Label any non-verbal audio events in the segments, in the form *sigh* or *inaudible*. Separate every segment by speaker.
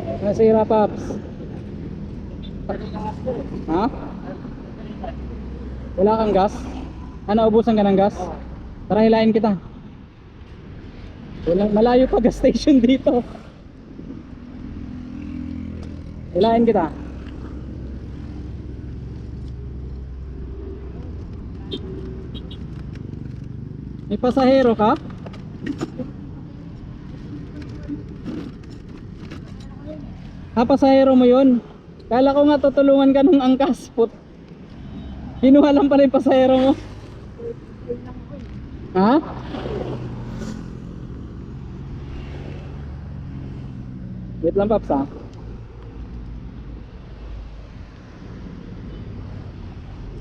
Speaker 1: Nasira, Paps. Ha? Wala kang gas? Ano, ubusan ka ng gas? Tara, hilain kita. Wala, malayo pa gas station *laughs* dito. Hilain kita. May pasahero ka? Ah, pasahero mo yun? Kala ko nga tutulungan ka nung angkas put. Kinuha lang pala yung pasahero mo. Ha? Wait lang Paps ha.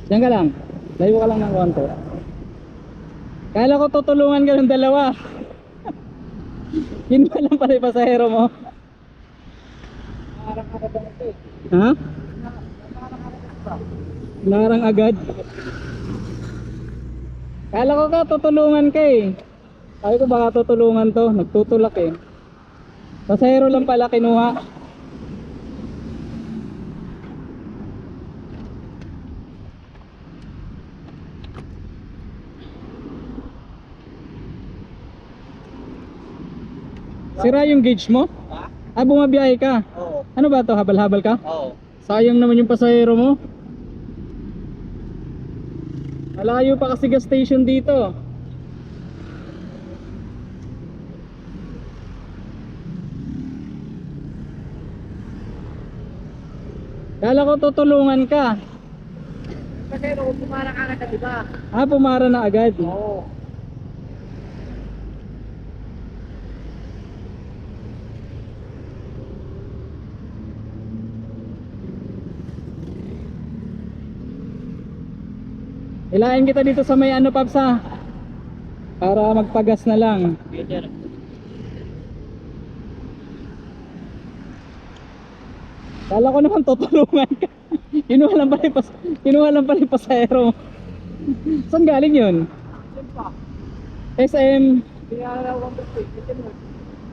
Speaker 1: Diyan ka lang. Layo ka lang ng konti. Kala ko tutulungan ka ng dalawa. *laughs* Kinuha lang pala yung pasahero mo. Ha? Larang agad. Kala ko ka tutulungan ka eh. Sabi ko baka tutulungan to, nagtutulak eh. Pasahero lang pala kinuha. Sira yung gauge mo? Ah, bumabiyahe ka. Ano ba to? Habal-habal ka?
Speaker 2: Oo.
Speaker 1: Sayang naman yung pasahero mo. Malayo pa kasi gas station dito. Kala ko tutulungan ka.
Speaker 2: Nung pumara ka agad, di ba?
Speaker 1: Ah, pumara na agad.
Speaker 2: Oo.
Speaker 1: Ilain kita dito sa may ano Paps ha. Para magpagas na lang. Kala ko naman tutulungan ka. *laughs* Kinuha lang pala yung, pas kinuha lang pala yung pasahero. *laughs* Saan galing yun? SM.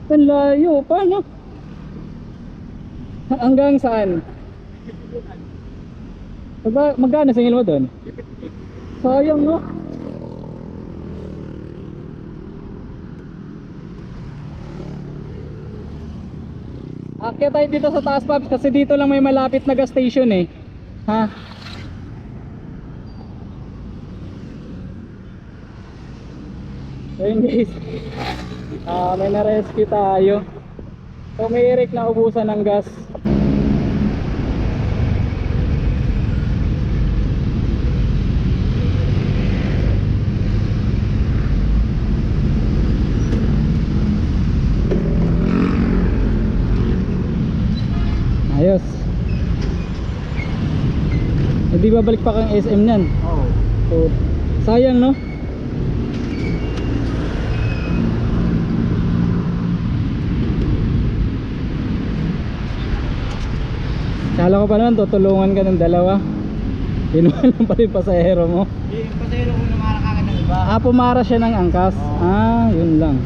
Speaker 1: Saan layo? Paano? Hanggang saan? Magkano singil mo doon? Sayang no? Akyat tayo dito sa taas Paps kasi dito lang may malapit na gas station eh. Ha? Ayun guys. Ah, may na-rescue tayo. So may Eric na ubusan ng gas. Hindi babalik pa kang SM niyan.
Speaker 2: Oo.
Speaker 1: So, sayang no? Kala ko pa naman tutulungan ka ng dalawa. Kinuha lang pala yung pasahero mo.
Speaker 2: Yung pasahero ko namara ka ng iba.
Speaker 1: Ah, pumara siya ng angkas.
Speaker 2: Oo.
Speaker 1: Ah, yun lang.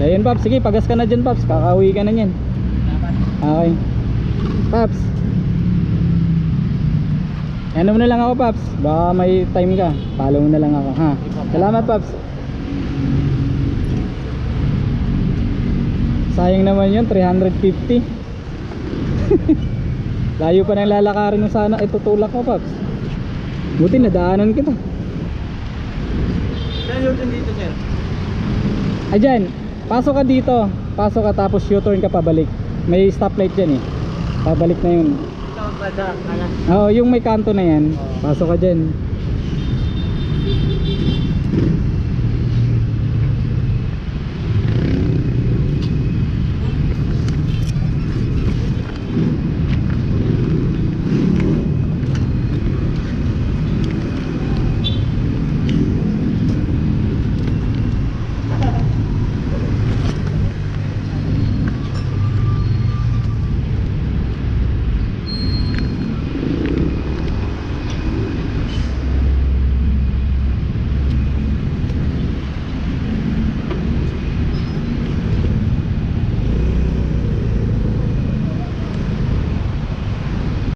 Speaker 1: Kaya yun, Paps. Sige, pagas ka na dyan, Paps. Kakauwi ka na yan. Okay. Paps. Ano mo na lang ako, Paps. Baka may time ka. Follow mo na lang ako, ha? Salamat, Paps. Sayang naman yun, 350. *laughs* Layo pa ng lalakarin mo sana. Itutulak mo, Paps. Buti nadaanan kita.
Speaker 2: Saan din dito, sir?
Speaker 1: Ayan, pasok ka dito. Pasok ka tapos U-turn ka pabalik. May stoplight dyan eh. Pabalik na yun. Oo, yung may kanto na yan. Pasok ka dyan.